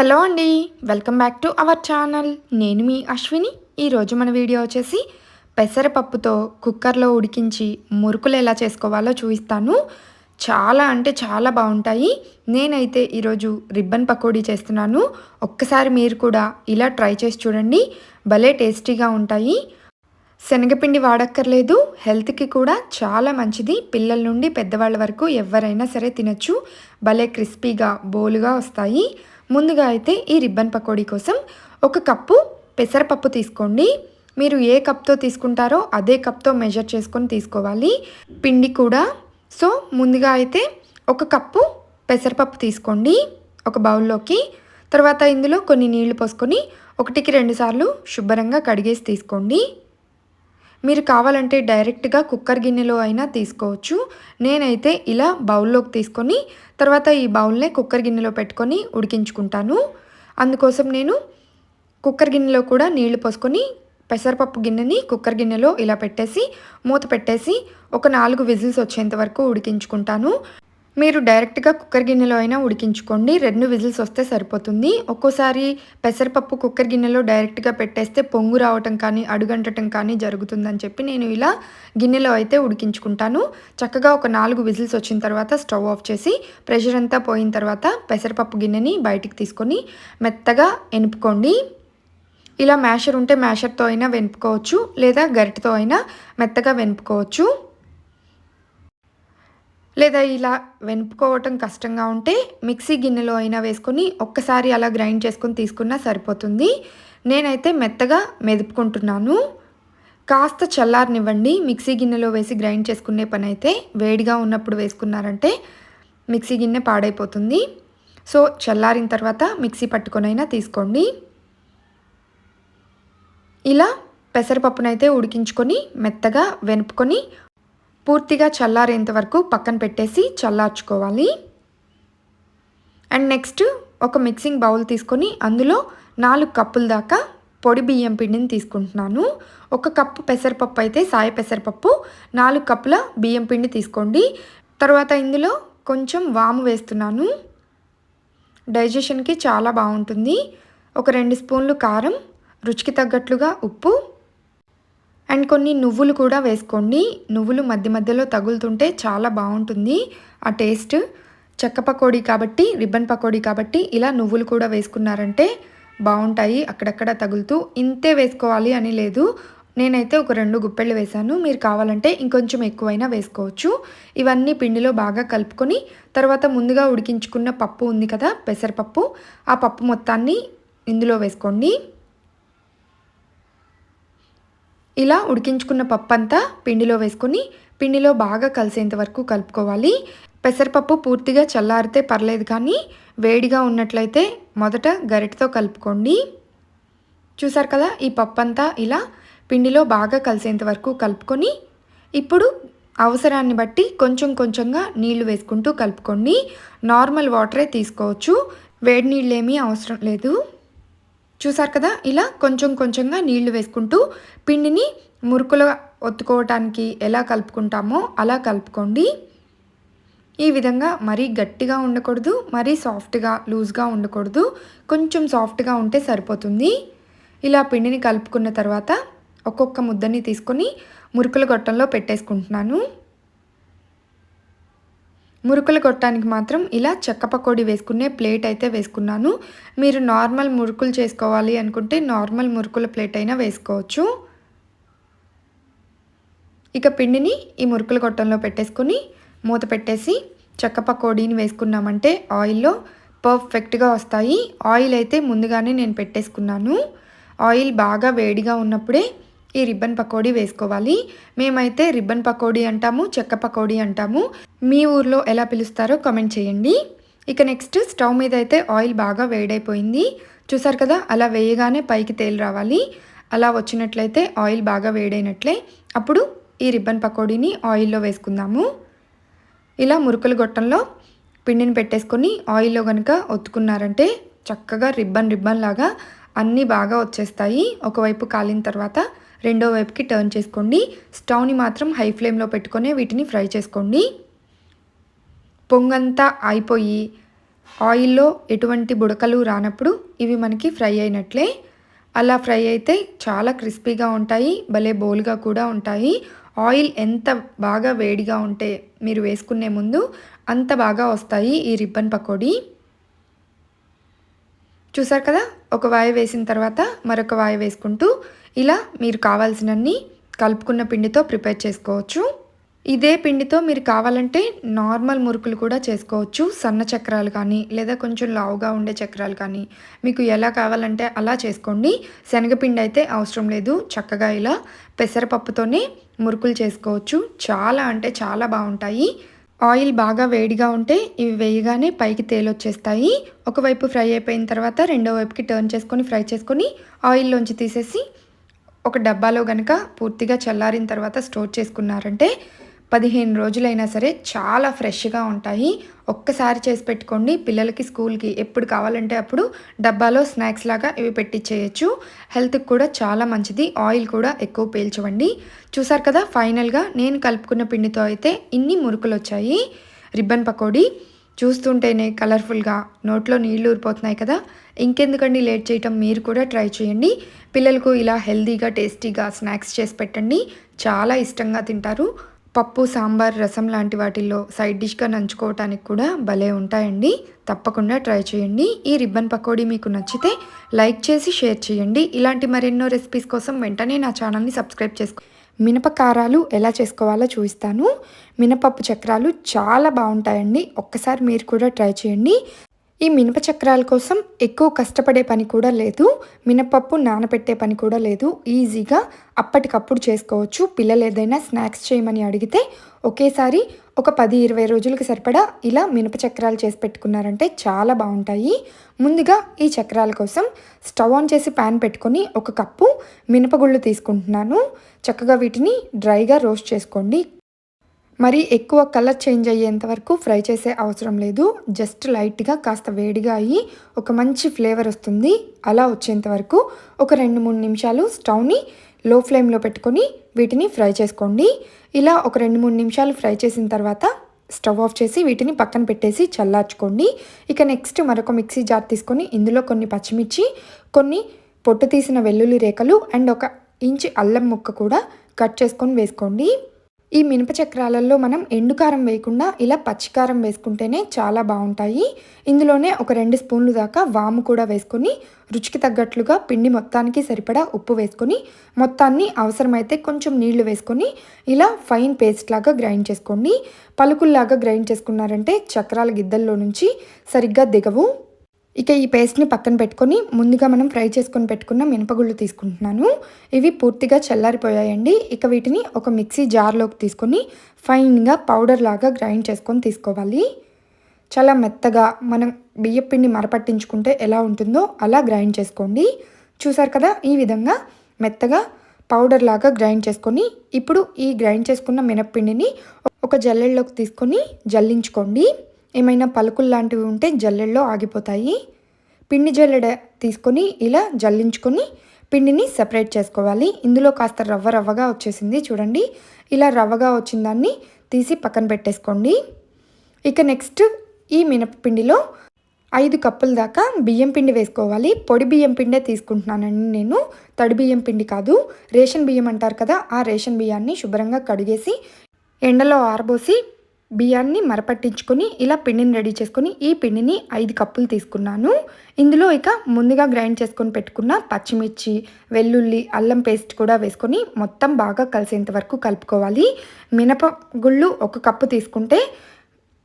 Hello అండి welcome back to our channel. నేను మీ అశ్విని. ఈరోజు మన వీడియో వచ్చేసి పెసరపప్పుతో కుక్కర్లో ఉడికించి మురుకులు ఎలా చేసుకోవాలో చూపిస్తాను. చాలా అంటే చాలా బాగుంటాయి. నేనైతే ఈరోజు రిబ్బన్ పకోడీ చేస్తున్నాను. ఒక్కసారి మీరు కూడా ఇలా ట్రై చేసి చూడండి. భలే టేస్టీగా ఉంటాయి. శనగపిండి వాడక్కర్లేదు. హెల్త్కి కూడా చాలా మంచిది. పిల్లల నుండి పెద్దవాళ్ళ వరకు ఎవరైనా సరే తినచ్చు. భలే క్రిస్పీగా బోలుగా వస్తాయి. ముందుగా అయితే ఈ రిబ్బన్ పకోడీ కోసం ఒక కప్పు పెసరపప్పు తీసుకోండి. మీరు ఏ కప్తో తీసుకుంటారో అదే కప్తో మెజర్ చేసుకొని తీసుకోవాలి. పిండి కూడా. సో ముందుగా అయితే ఒక కప్పు పెసరపప్పు తీసుకోండి ఒక బౌల్లోకి. తర్వాత ఇందులో కొన్ని నీళ్ళు పోసుకొని ఒకటికి రెండుసార్లు శుభ్రంగా కడిగేసి తీసుకోండి. మీరు కావాలంటే డైరెక్ట్గా కుక్కర్ గిన్నెలో అయినా తీసుకోవచ్చు. నేనైతే ఇలా బౌల్లోకి తీసుకొని తర్వాత ఈ బౌల్నే కుక్కర్ గిన్నెలో పెట్టుకొని ఉడికించుకుంటాను. అందుకోసం నేను కుక్కర్ గిన్నెలో కూడా నీళ్ళు పోసుకొని పెసరపప్పు గిన్నెని కుక్కర్ గిన్నెలో ఇలా పెట్టేసి మూత పెట్టేసి ఒక నాలుగు విజిల్స్ వచ్చేంత వరకు ఉడికించుకుంటాను. మీరు డైరెక్ట్గా కుక్కర్ గిన్నెలో అయినా ఉడికించుకోండి. రెండు విజిల్స్ వస్తే సరిపోతుంది. ఒక్కోసారి పెసరపప్పు కుక్కర్ గిన్నెలో డైరెక్ట్గా పెట్టేస్తే పొంగు రావటం కానీ అడుగంటటం కానీ జరుగుతుందని చెప్పి నేను ఇలా గిన్నెలో అయితే ఉడికించుకుంటాను. చక్కగా ఒక నాలుగు విజిల్స్ వచ్చిన తర్వాత స్టవ్ ఆఫ్ చేసి ప్రెషర్ అంతా పోయిన తర్వాత పెసరపప్పు గిన్నెని బయటికి తీసుకొని మెత్తగా ఎనుపుకోండి. ఇలా మ్యాషర్ ఉంటే మ్యాషర్తో అయినా వెనుపుకోవచ్చు. లేదా గరిటతో అయినా మెత్తగా వెనుపుకోవచ్చు. లేదా ఇలా వెనుపుకోవటం కష్టంగా ఉంటే మిక్సీ గిన్నెలో అయినా వేసుకొని ఒక్కసారి అలా గ్రైండ్ చేసుకొని తీసుకున్నా సరిపోతుంది. నేనైతే మెత్తగా మెదుపుకుంటున్నాను. కాస్త చల్లారనివ్వండి. మిక్సీ గిన్నెలో వేసి గ్రైండ్ చేసుకునే పని అయితే వేడిగా ఉన్నప్పుడు వేసుకున్నారంటే మిక్సీ గిన్నె పాడైపోతుంది. సో చల్లారిన తర్వాత మిక్సీ పట్టుకొనైనా తీసుకోండి. ఇలా పెసరపప్పునైతే ఉడికించుకొని మెత్తగా వెనుపుకొని పూర్తిగా చల్లారేంత వరకు పక్కన పెట్టేసి చల్లార్చుకోవాలి. అండ్ నెక్స్ట్ ఒక మిక్సింగ్ బౌల్ తీసుకొని అందులో నాలుగు కప్పుల దాకా పొడి బియ్యం పిండిని తీసుకుంటున్నాను. ఒక కప్పు పెసరపప్పు అయితే సాయ పెసరపప్పు నాలుగు కప్పుల బియ్యం పిండి తీసుకోండి. తర్వాత ఇందులో కొంచెం వాము వేస్తున్నాను. డైజెషన్కి చాలా బాగుంటుంది. ఒక రెండు స్పూన్లు కారం రుచికి తగ్గట్లుగా ఉప్పు అండ్ కొన్ని నువ్వులు కూడా వేసుకోండి. నువ్వులు మధ్య మధ్యలో తగులుతుంటే చాలా బాగుంటుంది ఆ టేస్ట్. చెక్క పకోడీ కాబట్టి రిబ్బన్ పకోడీ కాబట్టి ఇలా నువ్వులు కూడా వేసుకున్నారంటే బాగుంటాయి అక్కడక్కడ తగులుతూ. ఇంతే వేసుకోవాలి అని లేదు. నేనైతే ఒక రెండు గుప్పెళ్ళు వేశాను. మీరు కావాలంటే ఇంకొంచెం ఎక్కువైనా వేసుకోవచ్చు. ఇవన్నీ పిండిలో బాగా కలుపుకొని తర్వాత ముందుగా ఉడికించుకున్న పప్పు ఉంది కదా పెసరపప్పు. ఆ పప్పు మొత్తాన్ని ఇందులో వేసుకోండి. ఇలా ఉడికించుకున్న పప్పు అంతా పిండిలో వేసుకొని పిండిలో బాగా కలిసేంత వరకు కలుపుకోవాలి. పెసరపప్పు పూర్తిగా చల్లారితే పర్లేదు కానీ వేడిగా ఉన్నట్లయితే మొదట గరిటతో కలుపుకోండి. చూసారు కదా ఈ పప్పు అంతా ఇలా పిండిలో బాగా కలిసేంత వరకు కలుపుకొని ఇప్పుడు అవసరాన్ని బట్టి కొంచెం కొంచెంగా నీళ్ళు వేసుకుంటూ కలుపుకోండి. నార్మల్ వాటరే తీసుకోవచ్చు. వేడి నీళ్ళు ఏమీ అవసరం లేదు. చూసారు కదా? ఇలా కొంచెం కొంచెంగా నీళ్ళు వేసుకుంటూ పిండిని మురుకులు ఒత్తుకోవటానికి ఎలా కలుపుకుంటామో అలా కలుపుకోండి. ఈ విధంగా మరీ గట్టిగా ఉండకూడదు మరీ సాఫ్ట్గా లూజ్గా ఉండకూడదు. కొంచెం సాఫ్ట్గా ఉంటే సరిపోతుంది. ఇలా పిండిని కలుపుకున్న తర్వాత ఒక్కొక్క ముద్దని తీసుకొని మురుకుల గొట్టంలో పెట్టేసుకుంటున్నాను. మురుకులు కొట్టడానికి మాత్రం ఇలా చెక్క పకోడీ వేసుకునే ప్లేట్ అయితే వేసుకున్నాను. మీరు నార్మల్ మురుకులు చేసుకోవాలి అనుకుంటే నార్మల్ మురుకుల ప్లేట్ అయినా వేసుకోవచ్చు. ఇక పిండిని ఈ మురుకుల కొట్టంలో పెట్టేసుకొని మూత పెట్టేసి చెక్క పకోడీని వేసుకున్నామంటే ఆయిల్లో పర్ఫెక్ట్గా వస్తాయి. ఆయిల్ అయితే ముందుగానే నేను పెట్టేసుకున్నాను. ఆయిల్ బాగా వేడిగా ఉన్నప్పుడే ఈ రిబ్బన్ పకోడీ వేసుకోవాలి. మేమైతే రిబ్బన్ పకోడీ అంటాము చెక్క పకోడీ అంటాము. మీ ఊర్లో ఎలా పిలుస్తారో కామెంట్ చేయండి. ఇక నెక్స్ట్ స్టవ్ మీద అయితే ఆయిల్ బాగా వేడైపోయింది. చూసారు కదా అలా వేయగానే పైకి తేలి రావాలి. అలా వచ్చినట్లయితే ఆయిల్ బాగా వేడైనట్లే. అప్పుడు ఈ రిబ్బన్ పకోడీని ఆయిల్లో వేసుకుందాము. ఇలా మురుకుల గొట్టంలో పిండిని పెట్టేసుకొని ఆయిల్లో కనుక ఒత్తుకున్నారంటే చక్కగా రిబ్బన్ రిబ్బన్ లాగా అన్నీ బాగా వచ్చేస్తాయి. ఒకవైపు కాలిన తర్వాత రెండో వైపుకి టర్న్ చేసుకోండి. స్టవ్ని మాత్రం హై ఫ్లేమ్లో పెట్టుకొని వీటిని ఫ్రై చేసుకోండి. పొంగంతా అయిపోయి ఆయిల్లో ఎటువంటి బుడకలు రానప్పుడు ఇవి మనకి ఫ్రై అయినట్లే. అలా ఫ్రై అయితే చాలా క్రిస్పీగా ఉంటాయి భలే బోల్గా కూడా ఉంటాయి. ఆయిల్ ఎంత బాగా వేడిగా ఉంటే మీరు వేసుకునే ముందు అంత బాగా వస్తాయి ఈ రిబ్బన్ పకోడీ. చూసారు కదా? ఒక వాయ వేసిన తర్వాత మరొక వాయ వేసుకుంటూ ఇలా మీరు కావాల్సినన్ని కలుపుకున్న పిండితో ప్రిపేర్ చేసుకోవచ్చు. ఇదే పిండితో మీరు కావాలంటే నార్మల్ మురుకులు కూడా చేసుకోవచ్చు. సన్న చక్రాలు కానీ లేదా కొంచెం లావుగా ఉండే చక్రాలు కానీ. మీకు ఎలా కావాలంటే అలా చేసుకోండి. శనగపిండి అయితే అవసరం లేదు. చక్కగా ఇలా పెసరపప్పుతోనే మురుకులు చేసుకోవచ్చు. చాలా అంటే చాలా బాగుంటాయి. ఆయిల్ బాగా వేడిగా ఉంటే ఇవి వేయగానే పైకి తేలొచ్చేస్తాయి. ఒకవైపు ఫ్రై అయిపోయిన తర్వాత రెండో వైపుకి టర్న్ చేసుకొని ఫ్రై చేసుకొని ఆయిల్లోంచి తీసేసి ఒక డబ్బాలో కనుక పూర్తిగా చల్లారిన తర్వాత స్టోర్ చేసుకున్నారంటే పదిహేను రోజులైనా సరే చాలా ఫ్రెష్గా ఉంటాయి. ఒక్కసారి చేసి పెట్టుకోండి. పిల్లలకి స్కూల్కి ఎప్పుడు కావాలంటే అప్పుడు డబ్బాలో స్నాక్స్ లాగా ఇవి పెట్టించేయచ్చు హెల్త్కి కూడా చాలా మంచిది. ఆయిల్ కూడా ఎక్కువ పీల్చవండి. చూసారు కదా ఫైనల్గా నేను కలుపుకున్న పిండితో అయితే ఇన్ని మురుకులు వచ్చాయి రిబ్బన్ పకోడీ చూస్తుంటేనే కలర్ఫుల్గా నోట్లో నీళ్ళు ఊరిపోతున్నాయి కదా. ఇంకెందుకండి లేట్ చేయటం? మీరు కూడా ట్రై చేయండి. పిల్లలకు ఇలా హెల్తీగా టేస్టీగా స్నాక్స్ చేసి పెట్టండి. చాలా ఇష్టంగా తింటారు. పప్పు సాంబార్ రసం లాంటి వాటిల్లో సైడ్ డిష్గా నంచుకోవటానికి కూడా భలే ఉంటాయండి. తప్పకుండా ట్రై చేయండి. ఈ రిబ్బన్ పకోడీ మీకు నచ్చితే లైక్ చేసి షేర్ చేయండి. ఇలాంటి మరెన్నో రెసిపీస్ కోసం వెంటనే నా ఛానల్ని సబ్స్క్రైబ్ చేసుకో మినపకారాలు ఎలా చేసుకోవాలో చూపిస్తాను. మినపప్పు చక్రాలు చాలా బాగుంటాయండి. ఒక్కసారి మీరు కూడా ట్రై చేయండి. ఈ మినప చక్రాల కోసం ఎక్కువ కష్టపడే పని కూడా లేదు మినపప్పు నానబెట్టే పని కూడా లేదు. ఈజీగా అప్పటికప్పుడు చేసుకోవచ్చు. పిల్లలు ఏదైనా స్నాక్స్ చేయమని అడిగితే ఒకేసారి ఒక పది ఇరవై రోజులకి సరిపడా ఇలా మినప చక్రాలు చేసి పెట్టుకున్నారంటే చాలా బాగుంటాయి. ముందుగా ఈ చక్రాల కోసం స్టవ్ ఆన్ చేసి ప్యాన్ పెట్టుకొని ఒక కప్పు మినపగుళ్ళు తీసుకుంటున్నాను. చక్కగా వీటిని డ్రైగా రోస్ట్ చేసుకోండి. మరి ఎక్కువ కలర్ చేంజ్ అయ్యేంత వరకు ఫ్రై చేసే అవసరం లేదు. జస్ట్ లైట్గా కాస్త వేడిగా అయ్యి ఒక మంచి ఫ్లేవర్ వస్తుంది. అలా వచ్చేంత వరకు ఒక రెండు మూడు నిమిషాలు స్టవ్ని లో ఫ్లేమ్లో పెట్టుకొని వీటిని ఫ్రై చేసుకోండి. ఇలా ఒక రెండు మూడు నిమిషాలు ఫ్రై చేసిన తర్వాత స్టవ్ ఆఫ్ చేసి వీటిని పక్కన పెట్టేసి చల్లార్చుకోండి. ఇక నెక్స్ట్ మరొక మిక్సీ జార్ తీసుకొని ఇందులో కొన్ని పచ్చిమిర్చి కొన్ని పొట్టు తీసిన వెల్లుల్లి రేఖలు అండ్ ఒక ఇంచు అల్లం ముక్క కూడా కట్ చేసుకొని వేసుకోండి. ఈ మినప చక్రాలలో మనం ఎండుకారం వేయకుండా ఇలా పచ్చికారం వేసుకుంటేనే చాలా బాగుంటాయి. ఇందులోనే ఒక రెండు స్పూన్లు దాకా వాము కూడా వేసుకొని రుచికి తగ్గట్లుగా పిండి మొత్తానికి సరిపడా ఉప్పు వేసుకొని మొత్తాన్ని అవసరమైతే కొంచెం నీళ్ళు వేసుకొని ఇలా ఫైన్ పేస్ట్ లాగా గ్రైండ్ చేసుకోండి. పలుకుల్లాగా గ్రైండ్ చేసుకున్నారంటే చక్రాల గిద్దల్లో నుంచి సరిగ్గా దిగవు. ఇక ఈ పేస్ట్ని పక్కన పెట్టుకొని ముందుగా మనం ఫ్రై చేసుకొని పెట్టుకున్న మినపగుళ్ళు తీసుకుంటున్నాను. ఇవి పూర్తిగా చల్లారిపోయాయండి. ఇక వీటిని ఒక మిక్సీ జార్లోకి తీసుకొని ఫైన్గా పౌడర్ లాగా గ్రైండ్ చేసుకొని తీసుకోవాలి. చాలా మెత్తగా మనం బియ్యపిండి మరపట్టించుకుంటే ఎలా ఉంటుందో అలా గ్రైండ్ చేసుకోండి. చూసారు కదా ఈ విధంగా మెత్తగా పౌడర్ లాగా గ్రైండ్ చేసుకొని ఇప్పుడు ఈ గ్రైండ్ చేసుకున్న మినప్పిండిని ఒక జల్లెల్లోకి తీసుకొని జల్లించుకోండి. ఏమైనా పలుకులు లాంటివి ఉంటే జల్లెల్లో ఆగిపోతాయి. పిండి జల్లెడ తీసుకొని ఇలా జల్లించుకొని పిండిని సెపరేట్ చేసుకోవాలి. ఇందులో కాస్త రవ్వ రవ్వగా వచ్చేసింది చూడండి. ఇలా రవ్వగా వచ్చిన దాన్ని తీసి పక్కన పెట్టేసుకోండి. ఇక నెక్స్ట్ ఈ మినపపిండిలో ఐదు కప్పుల దాకా బియ్యం పిండి వేసుకోవాలి. పొడి బియ్యం పిండే తీసుకుంటున్నానండి నేను. తడి బియ్యం పిండి కాదు. రేషన్ బియ్యం అంటారు కదా ఆ రేషన్ బియ్యాన్ని శుభ్రంగా కడిగేసి ఎండలో ఆరబోసి బియ్యాన్ని మరపట్టించుకొని ఇలా పిండిని రెడీ చేసుకొని ఈ పిండిని ఐదు కప్పులు తీసుకున్నాను. ఇందులో ఇక ముందుగా గ్రైండ్ చేసుకొని పెట్టుకున్న పచ్చిమిర్చి వెల్లుల్లి అల్లం పేస్ట్ కూడా వేసుకొని మొత్తం బాగా కలిసేంత వరకు కలుపుకోవాలి. మినప గుళ్ళు ఒక కప్పు తీసుకుంటే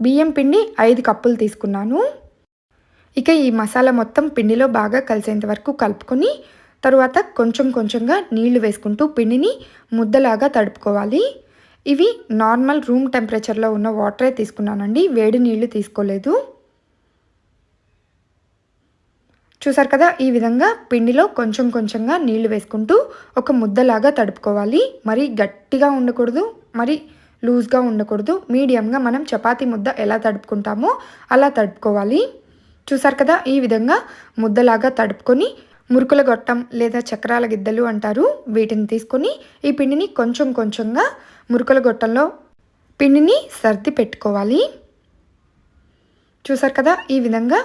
బియ్యం పిండి ఐదు కప్పులు తీసుకున్నాను. ఇక ఈ మసాలా మొత్తం పిండిలో బాగా కలిసేంత వరకు కలుపుకొని తరువాత కొంచెం కొంచెంగా నీళ్ళు వేసుకుంటూ పిండిని ముద్దలాగా తడుపుకోవాలి. ఇవి నార్మల్ రూమ్ టెంపరేచర్లో ఉన్న వాటరే తీసుకున్నానండి. వేడి నీళ్ళు తీసుకోలేదు. చూసారు కదా ఈ విధంగా పిండిలో కొంచెం కొంచెంగా నీళ్ళు వేసుకుంటూ ఒక ముద్దలాగా తడుపుకోవాలి. మరి గట్టిగా ఉండకూడదు మరి లూజ్గా ఉండకూడదు. మీడియంగా మనం చపాతీ ముద్ద ఎలా తడుపుకుంటామో అలా తడుపుకోవాలి. చూసారు కదా ఈ విధంగా ముద్దలాగా తడుపుకొని మురుకుల గొట్టం లేదా చక్రాల గిద్దలు అంటారు. వీటిని తీసుకొని ఈ పిండిని కొంచెం కొంచెంగా మురుకుల గొట్టంలో పిండిని సర్ది పెట్టుకోవాలి. చూసారు కదా ఈ విధంగా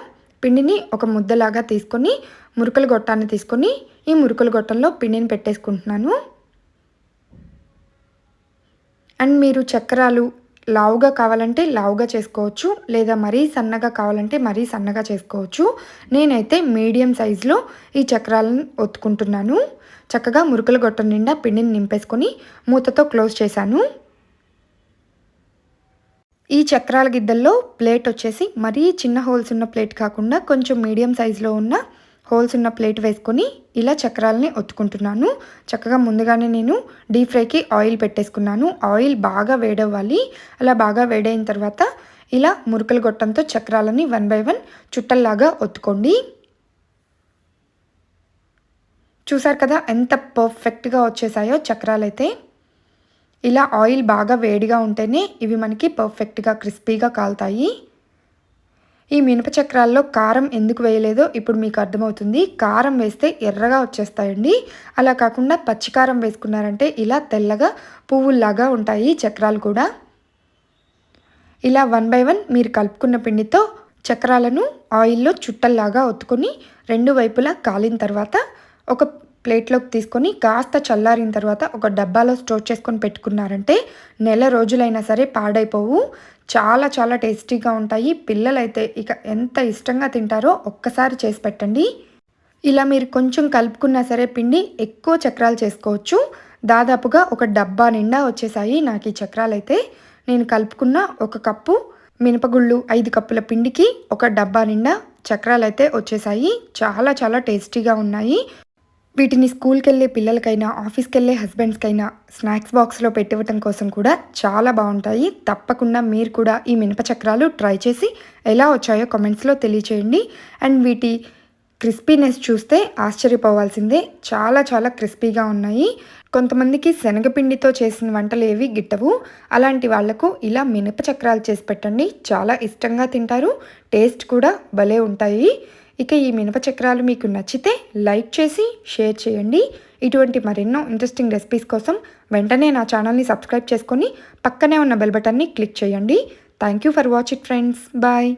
పిండిని ఒక ముద్దలాగా తీసుకొని మురుకుల గొట్టాన్ని తీసుకొని ఈ మురుకుల గొట్టంలో పిండిని పెట్టేసుకుంటున్నాను. అండ్ మీరు చక్రాలు లావుగా కావాలంటే లావుగా చేసుకోవచ్చు లేదా మరీ సన్నగా కావాలంటే మరీ సన్నగా చేసుకోవచ్చు. నేనైతే మీడియం సైజులో ఈ చక్రాలను ఒత్తుకుంటున్నాను. చక్కగా మురుకుల గొట్టం నిండా పిండిని నింపేసుకొని మూతతో క్లోజ్ చేశాను. ఈ చక్రాల గిద్దల్లో ప్లేట్ వచ్చేసి మరీ చిన్న హోల్స్ ఉన్న ప్లేట్ కాకుండా కొంచెం మీడియం సైజులో ఉన్న హోల్స్ ఉన్న ప్లేట్ వేసుకొని ఇలా చక్రాలని ఒత్తుకుంటున్నాను. చక్కగా ముందుగానే నేను డీప్ ఫ్రైకి ఆయిల్ పెట్టేసుకున్నాను. ఆయిల్ బాగా వేడవ్వాలి. అలా బాగా వేడైన తర్వాత ఇలా మురుకలు గొట్టంతో చక్రాలని వన్ బై వన్ చుట్టల్లాగా ఒత్తుకోండి. చూసారు కదా ఎంత పర్ఫెక్ట్గా వచ్చేసాయో చక్రాలైతే. ఇలా ఆయిల్ బాగా వేడిగా ఉంటేనే ఇవి మనకి పర్ఫెక్ట్గా క్రిస్పీగా కాలుతాయి. ఈ మినప చక్రాల్లో కారం ఎందుకు వేయలేదో ఇప్పుడు మీకు అర్థమవుతుంది. కారం వేస్తే ఎర్రగా వచ్చేస్తాయండి. అలా కాకుండా పచ్చికారం వేసుకున్నారంటే ఇలా తెల్లగా పువ్వుల్లాగా ఉంటాయి చక్రాలు కూడా. ఇలా వన్ బై వన్ మీరు కలుపుకున్న పిండితో చక్రాలను ఆయిల్లో చుట్టల్లాగా ఒత్తుకొని రెండు వైపులా కాలిన తర్వాత ఒక ప్లేట్లోకి తీసుకొని కాస్త చల్లారిన తర్వాత ఒక డబ్బాలో స్టోర్ చేసుకొని పెట్టుకున్నారంటే నెల రోజులైనా సరే పాడైపోవు. చాలా చాలా టేస్టీగా ఉంటాయి. పిల్లలైతే ఇక ఎంత ఇష్టంగా తింటారో ఒక్కసారి చేసి పెట్టండి. ఇలా మీరు కొంచెం కలుపుకున్నా సరే పిండి ఎక్కువ చక్రాలు చేసుకోవచ్చు. దాదాపుగా ఒక డబ్బా నిండా వచ్చేసాయి నాకు ఈ చక్రాలు అయితే నేను కలుపుకున్న ఒక కప్పు మినపగుళ్ళు ఐదు కప్పుల పిండికి ఒక డబ్బా నిండా చక్రాలు అయితే వచ్చేసాయి. చాలా చాలా టేస్టీగా ఉన్నాయి. వీటిని స్కూల్కి వెళ్ళే పిల్లలకైనా ఆఫీస్కి వెళ్ళే హస్బెండ్స్కైనా స్నాక్స్ బాక్స్లో పెట్టివ్వటం కోసం కూడా చాలా బాగుంటాయి తప్పకుండా మీరు కూడా ఈ మినప చక్రాలు ట్రై చేసి ఎలా వచ్చాయో కామెంట్స్లో తెలియచేయండి. అండ్ వీటి క్రిస్పీనెస్ చూస్తే ఆశ్చర్యపోవాల్సిందే. చాలా చాలా క్రిస్పీగా ఉన్నాయి. కొంతమందికి శనగపిండితో చేసిన వంటలు ఏవి గిట్టవు. అలాంటి వాళ్ళకు ఇలా మినప చక్రాలు చేసి పెట్టండి. చాలా ఇష్టంగా తింటారు. టేస్ట్ కూడా భలే ఉంటాయి. ఇక ఈ మినప చక్రాలు మీకు నచ్చితే లైక్ చేసి షేర్ చేయండి. ఇటువంటి మరెన్నో ఇంట్రెస్టింగ్ రెసిపీస్ కోసం వెంటనే నా ఛానల్ని సబ్స్క్రైబ్ చేసుకొని పక్కనే ఉన్న బెల్ బటన్ని క్లిక్ చేయండి. Thank you for watch it friends bye